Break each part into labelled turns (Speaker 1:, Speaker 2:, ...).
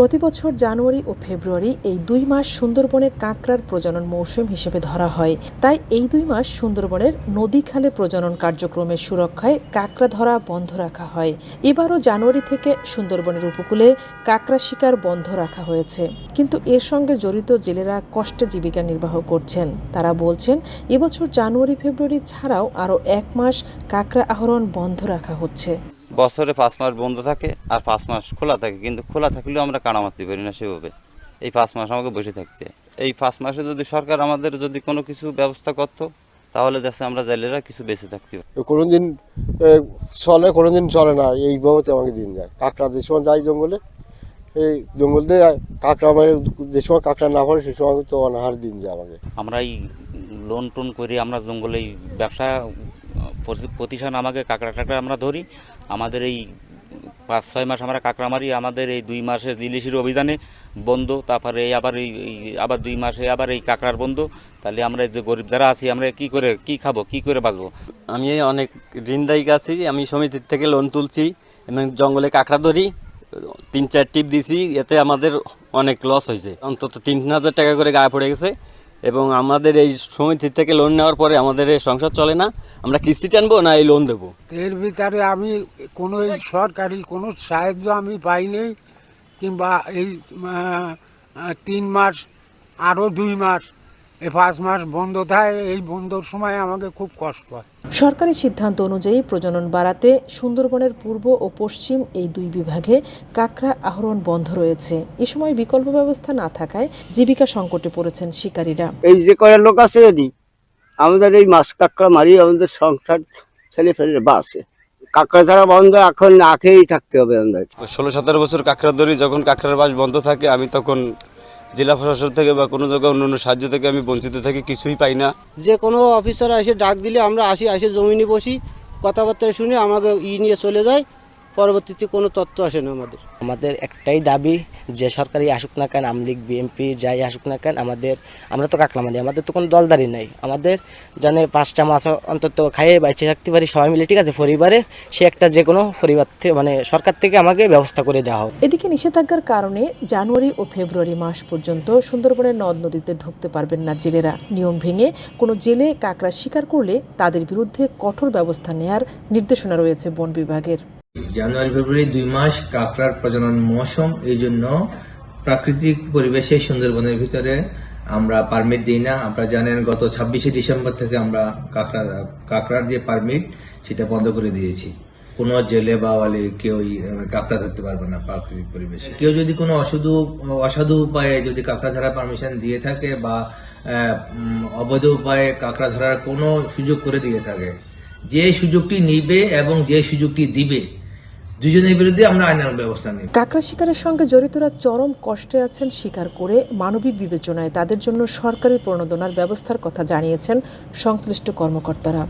Speaker 1: প্রতি বছর জানুয়ারি ও ফেব্রুয়ারি এই দুই মাস সুন্দরবনে কাঁকড়ার প্রজনন মৌসুম হিসেবে ধরা হয়। তাই এই দুই মাস সুন্দরবনের নদী খালে প্রজনন কার্যক্রমের সুরক্ষায় কাঁকড়া ধরা বন্ধ রাখা হয়। এবারও জানুয়ারি থেকে সুন্দরবনের উপকূলে কাঁকড়া শিকার বন্ধ রাখা হয়েছে। কিন্তু এর সঙ্গে জড়িত জেলেরা কষ্টে জীবিকা নির্বাহ করছেন। তারা বলছেন, এবছর জানুয়ারি, ফেব্রুয়ারি ছাড়াও আরও এক মাস কাঁকড়া আহরণ বন্ধ রাখা হচ্ছে।
Speaker 2: বছরে পাঁচ মাস বন্ধ থাকে আর পাঁচ মাস খোলা থাকে। কিন্তু খোলা থাকলেও আমরা কানা মারতে পারি না সেভাবে। এই পাঁচ মাস আমাকে বসে থাকতে। এই পাঁচ মাসে যদি সরকার আমাদের যদি কোনো কিছু ব্যবস্থা করতো তাহলে দেশে আমরা জেলেরা কিছু বেঁচে থাকতে পারি।
Speaker 3: কোনো দিন চলে কোনো দিন চলে না। এইভাবে তো আমাকে দিন যায়। কাঁকড়া যে সময় যাই জঙ্গলে এই জঙ্গল দিয়ে কাঁকড়া মানে যে সময় কাঁকড়া না পড়ে সে সময় তো অনাহার দিন যায় আমাকে।
Speaker 4: আমরা এই লোন টোন করে আমরা জঙ্গলে এই ব্যবসা প্রতিষ্ঠান আমাকে কাঁকড়া টাকড়া আমরা ধরি। আমাদের এই পাঁচ, ছয় মাস আমরা কাঁকড়া মারি আমাদের এই দুই মাসে ইলিশের অভিযানে বন্ধ, তারপরে এই আবার এই আবার দুই মাসে আবার এই কাঁকড়ার বন্ধ। তাহলে আমরা যে গরিব যারা আছি, আমরা কি করে, কি খাব, কি করে বাঁচবো?
Speaker 5: আমি অনেক ঋণদায়িক আছি, আমি সমিতির থেকে লোন তুলছি, এবং জঙ্গলে কাঁকড়া ধরি, তিন, চার টিপ দিছি, এতে আমাদের অনেক লস হয়েছে। অন্তত তিন হাজার টাকা করে গায়ে পড়ে গেছে। এবং আমাদের এই সমিতি থেকে লোন নেওয়ার পরে আমাদের এই সংসার চলে না। আমরা কিস্তি টানবো না এই লোন দেবো?
Speaker 6: এর ভিতরে আমি কোনো এই সরকারি কোনো সাহায্য আমি পাইনি, কিংবা এই তিন মাস, আরও দুই মাস এই পাঁচ মাস বন্ধ থাকে এই বন্ধর সময় আমাকে খুব কষ্ট হয়।
Speaker 1: সরকারি সিদ্ধান্ত অনুযায়ী প্রজনন বাড়াতে সুন্দরবনের পূর্ব ও পশ্চিম এই দুই বিভাগে কাঁকড়া আহরণ বন্ধ রয়েছে। এ সময় বিকল্প ব্যবস্থা না থাকায় জীবিকা সংকটে পড়েছেন শিকারীরা।
Speaker 7: এই যে কয়টা লোক আছে আমাদের এই মাছ কাঁকড়া মারি আমাদের সংসার ছেলে ফেলে বাঁচে। কাঁকড়া ছাড়া বন্ধ এখন না খেয়েই থাকতে হবে আমাদের।
Speaker 8: ষোলো সতেরো বছর কাঁকড়া ধরি যখন কাঁকড়ার বাস বন্ধ থাকে আমি তখন জেলা প্রশাসন থেকে বা কোনো জায়গায় অন্য অন্য সাহায্য থেকে আমি বঞ্চিত থাকি, কিছুই পাই না।
Speaker 3: যে কোনো অফিসার এসে ডাক দিলে আমরা আসি, আসে জমিনে বসি, কথাবার্তা শুনে আমাকে ই নিয়ে চলে যায়। পরবর্তীতে কোনো তথ্য আসে না আমাদের।
Speaker 9: আমাদের একটাই দাবি যে সরকারি আসুক না কেন আমলিগ বিএমপি যাই আসুক না কেন আমাদের আমরা তো কাকলা মারি আমাদের তো কোনো দলদারি নাই। আমাদের জানে পাঁচটা মাছ অন্তত খাইয়ে বাইচে থাকতে পারি সবাই মিলে ঠিক আছে পরিবারে সে একটা যে কোনো পরিবার থেকে মানে সরকার থেকে আমাকে ব্যবস্থা করে দেওয়া হোক।
Speaker 1: এদিকে নিষেধাজ্ঞার কারণে জানুয়ারি ও ফেব্রুয়ারি মাস পর্যন্ত সুন্দরবনের নদ নদীতে ঢুকতে পারবেন না জেলেরা। নিয়ম ভেঙে কোনো জেলে কাঁকড়া শিকার করলে তাদের বিরুদ্ধে কঠোর ব্যবস্থা নেয়ার নির্দেশনা রয়েছে বন বিভাগের।
Speaker 10: জানুয়ারি, ফেব্রুয়ারি দুই মাস কাঁকড়ার প্রজনন মৌসুম। এই জন্য প্রাকৃতিক পরিবেশে সুন্দরবনের ভিতরে আমরা পারমিট দিই না। আপনারা জানেন, গত ছাব্বিশে ডিসেম্বর থেকে আমরা কাঁকড়া, কাঁকড়ার যে পারমিট সেটা বন্ধ করে দিয়েছি। কোনো জেলে বা ওয়ালি কেউই কাঁকড়া ধরতে পারবে না প্রাকৃতিক পরিবেশে। কেউ যদি কোনো অসাধু অসাধু উপায়ে যদি কাঁকড়া ধরার পারমিশন দিয়ে থাকে বা অবৈধ উপায়ে কাঁকড়া ধরার কোনো সুযোগ করে দিয়ে থাকে, যে সুযোগটি নিবে এবং যে সুযোগটি দিবে দুজনের বিরুদ্ধে আমরা ব্যবস্থা নিব।
Speaker 1: কাঁকড়া শিকারের সঙ্গে জড়িতরা চরম কষ্টে আছেন স্বীকার করে মানবিক বিবেচনায় তাদের জন্য সরকারি প্রণোদনার ব্যবস্থার কথা জানিয়েছেন সংশ্লিষ্ট কর্মকর্তারা।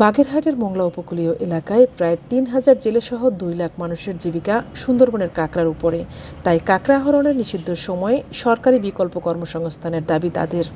Speaker 1: বাগেরহাটের মোংলা উপকূলীয় এলাকায় প্রায় তিন হাজার জেলেসহ দুই লাখ মানুষের জীবিকা সুন্দরবনের কাঁকড়ার উপরে। তাই কাঁকড়া আহরণের নিষিদ্ধ সময়ে সরকারি বিকল্প কর্মসংস্থানের দাবি তাদের।